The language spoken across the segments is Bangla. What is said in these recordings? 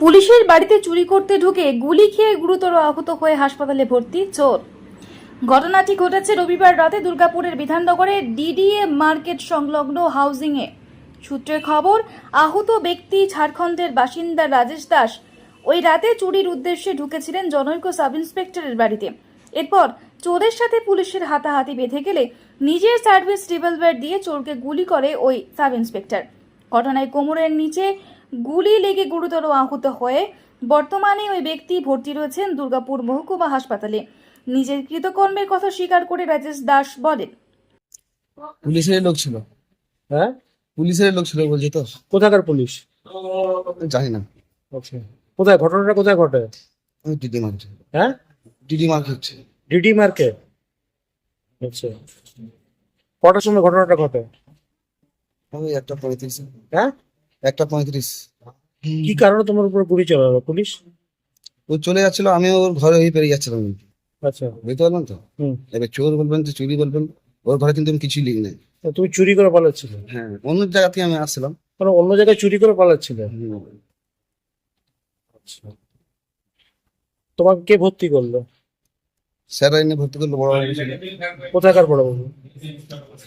পুলিশের বাড়িতে চুরি করতে ঢুকে গুলি খেয়ে গুরুতর আহত হয়ে হাসপাতালে ভর্তি চোর। ঘটনাটি ঘটেছে রবিবার রাতে দুর্গাপুরের বিধাননগরে ডিডিএ মার্কেট সংলগ্ন হাউজিংয়ে। সূত্রের খবর, আহত ব্যক্তি ঝাড়খণ্ডের বাসিন্দা রাজেশ দাস। ওই রাতে চুরির উদ্দেশ্যে ঢুকেছিলেন জনৈক সাব ইন্সপেক্টরের বাড়িতে। এরপর চোরের সাথে পুলিশের হাতাহাতি বেঁধে গেলে নিজের সার্ভিস রিভলভার দিয়ে চোরকে গুলি করে ওই সাব ইন্সপেক্টর ঘটনায় কোমরের নিচে গুলি লেগে গুরুতর আহত হয়ে বর্তমানে ওই ব্যক্তি ভর্তি রয়েছেন দুর্গাপুর মহকুমা হাসপাতালে। নিজের কৃতকর্মের কথা স্বীকার করে রাজেশ দাস বলেন। পুলিশের লোক ছিল। হ্যাঁ? পুলিশের লোক ছিল বলছি তো। কোথাকার পুলিশ? জানি না। আচ্ছা। কোথায়? ঘটনাটা কোথায় ঘটে? DD market. হ্যাঁ? DD market. DD market? আচ্ছা। কটার সময় ঘটনাটা ঘটে? ওই একটা পঁয়ত্রিশ। হ্যাঁ? একটা পঁয়ত্রিশ। কি কারণে তোমার উপর গুলি চালালো পুলিশ? ও চলে যাচ্ছিল আমি ওর ঘরে হয়ে পেরিয়ে যাচ্ছিলাম। আচ্ছা। বুঝতে পারলাম তো? হুম। এবার চোর বলবেন তো চুরি বলবেন ওর ঘরে কিন্তু আমি কিছুই লিখি নাই। তুমি চুরি করে পালাচ্ছিলে? হ্যাঁ অন্য জায়গা থেকে আমি আসছিলাম। মানে অন্য জায়গায় চুরি করে পালাচ্ছিলে? আচ্ছা। তোমাকে কে ভর্তি করল? স্যার এনে ভর্তি করল বড়। কোথাকার বড় বাবু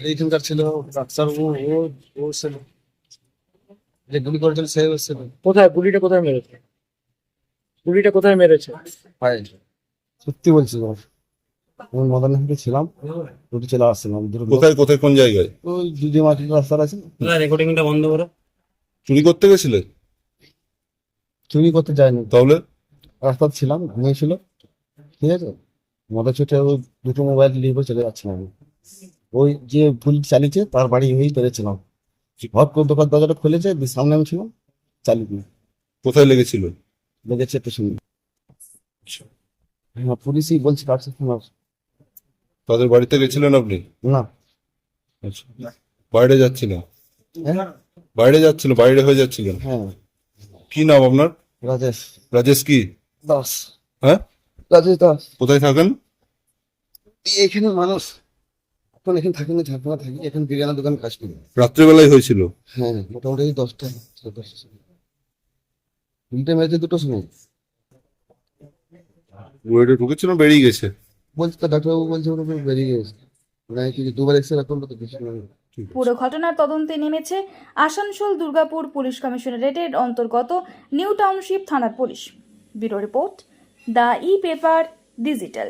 এইখানকার ছিল ডাক্তার ও ও ও ছিল। যে গুলি করেছিল সে ছিল কোথায়? গুলিটা কোথায় মেরেছে? গুলিটা কোথায় মেরেছে? ভাই সত্যি বলছি তোমার। আমি মদন হাটে ছিলাম রুটি চলে আসছিলাম। কোথায় কোথায় কোন জায়গায়? ওই ডিডি মার্কেট রাস্তার আছে। না? রেকর্ডিংটা বন্ধ করো। চুরি করতে গেছিলে? চুরি করতে যায়নি তাহলে? রাস্তা ছিলাম ঘুমিয়েছিল। ঠিক আছে? মদের ছুটে ওই দুটো মোবাইল নিয়ে চলে যাচ্ছিলাম। আমি। ওই যে ভুল চালিয়েছে তার বাড়ি হয়েই পেরেছিলাম। করে দোকান দরজাটা খুলেছে? সামনে আমি ছিলাম। চালিয়ে দিয়ে কোথায় লেগেছিল? লেগেছে পেছনে হ্যাঁ পুলিশই বলছে কাছে তোমার তাদের বাড়িতে গেছিলেন আপনি? না। আচ্ছা। বাইরে যাচ্ছিলেন হ্যাঁ। বাইরে যাচ্ছিল বাইরে হয়ে যাচ্ছিলেন হ্যাঁ। কি নাম আপনার? রাজেশ। রাজেশ কি? দাস। হ্যাঁ? রাজেশ দাস। কোথায় থাকেন? এখানে মানুষ। এখন এখানে থাকি না ঝাড়খণ্ডে থাকি এখানে বিরিয়ানির দোকান কাজ করি। রাত্রেবেলায় হয়েছিল? হ্যাঁ মোটামুটি দশটা সময় তিনটে মেরেছে দুটোর সময়। ওয়েটে ঢুকেছিল বেরিয়ে গেছে? বলছে তো ডাক্তারবাবু বলছে ওটা পুরো বেরিয়ে গেছে। মানে কি দুবার এক্সরে করল তো কিছু না পুরো ঘটনার তদন্তে নেমেছে আসানসোল দুর্গাপুর পুলিশ কমিশনারেটের অন্তর্গত নিউ টাউনশিপ থানার police. Bureau report the E paper digital.